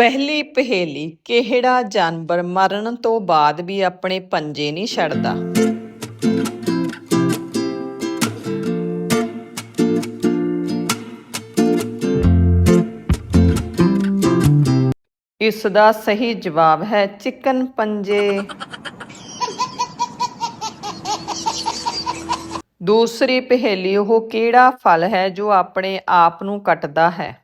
ਪਹਿਲੀ ਪਹੇਲੀ, ਕਿਹੜਾ ਜਾਨਵਰ ਮਰਨ ਤੋਂ ਬਾਅਦ ਵੀ ਆਪਣੇ ਪੰਜੇ ਨਹੀਂ ਛੱਡਦਾ? ਇਸ ਦਾ ਸਹੀ ਜਵਾਬ ਹੈ ਚਿਕਨ ਪੰਜੇ। ਦੂਸਰੀ ਪਹੇਲੀ, ਉਹ ਕਿਹੜਾ ਫਲ ਹੈ ਜੋ ਆਪਣੇ ਆਪ ਨੂੰ ਕੱਟਦਾ ਹੈ?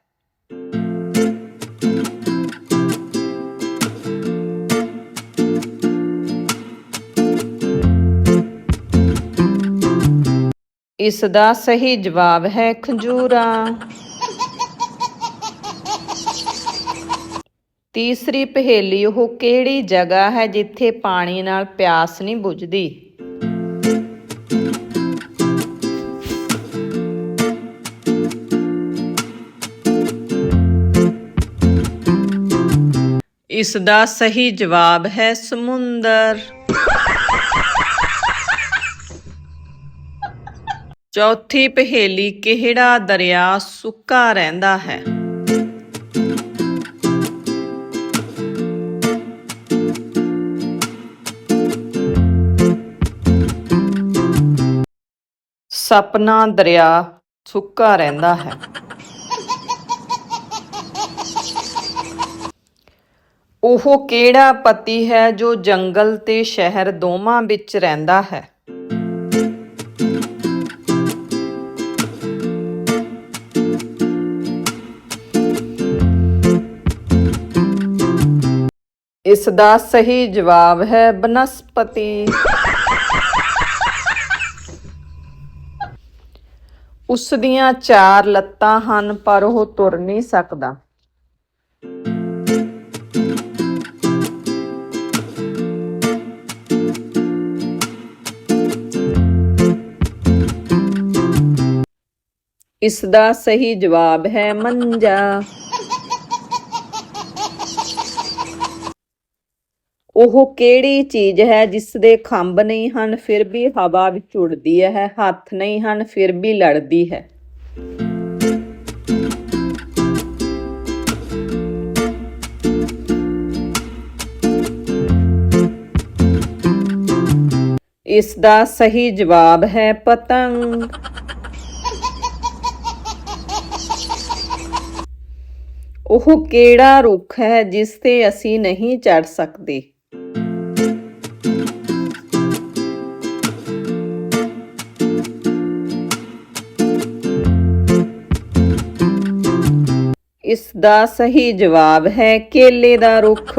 ਇਸ ਦਾ ਸਹੀ ਜਵਾਬ ਹੈ ਖੰਜੂਰਾ। ਤੀਸਰੀ ਪਹੇਲੀ ਉਹ ਕਿਹੜੀ ਜਗ੍ਹਾ ਹੈ ਜਿੱਥੇ ਪਾਣੀ ਨਾਲ ਪਿਆਸ ਨਹੀਂ ਬੁਝਦੀ? ਇਸ ਦਾ ਸਹੀ ਜਵਾਬ ਹੈ ਸਮੁੰਦਰ। ਚੌਥੀ ਪਹੇਲੀ ਕਿਹੜਾ ਦਰਿਆ ਸੁੱਕਾ ਰਹਿੰਦਾ ਹੈ? ਸਪਨਾ ਦਰਿਆ ਸੁੱਕਾ ਰਹਿੰਦਾ ਹੈ। ਉਹ ਕਿਹੜਾ ਪਤੀ ਹੈ ਜੋ ਜੰਗਲ ਤੇ ਸ਼ਹਿਰ ਦੋਵਾਂ ਵਿੱਚ ਰਹਿੰਦਾ ਹੈ? ਇਸ ਦਾ ਸਹੀ ਜਵਾਬ ਹੈ ਬਨਸਪਤੀ। ਉਸ ਦੀਆਂ ਚਾਰ ਲੱਤਾਂ ਹਨ, ਪਰ ਉਹ ਤੁਰ ਨਹੀਂ ਸਕਦਾ। ਇਸ ਦਾ ਸਹੀ ਜਵਾਬ ਹੈ ਮੰਜਾ। ਉਹ ਕਿਹੜੀ ਚੀਜ਼ ਹੈ ਜਿਸ ਦੇ ਖੰਭ ਨਹੀਂ ਹਨ, ਫਿਰ ਵੀ ਹਵਾ ਵਿੱਚ ਉੱਡਦੀ ਹੈ, ਹੱਥ ਨਹੀਂ ਹਨ, ਫਿਰ ਵੀ ਲੜਦੀ ਹੈ। ਇਸ ਦਾ ਸਹੀ ਜਵਾਬ ਹੈ ਪਤੰਗ। ਉਹ ਕਿਹੜਾ ਰੁੱਖ ਹੈ ਜਿਸ ਤੇ ਅਸੀਂ ਨਹੀਂ ਚੜ ਸਕਦੇ? ਇਸ ਦਾ ਸਹੀ ਜਵਾਬ ਹੈ ਕੇਲੇ ਦਾ ਰੁੱਖ।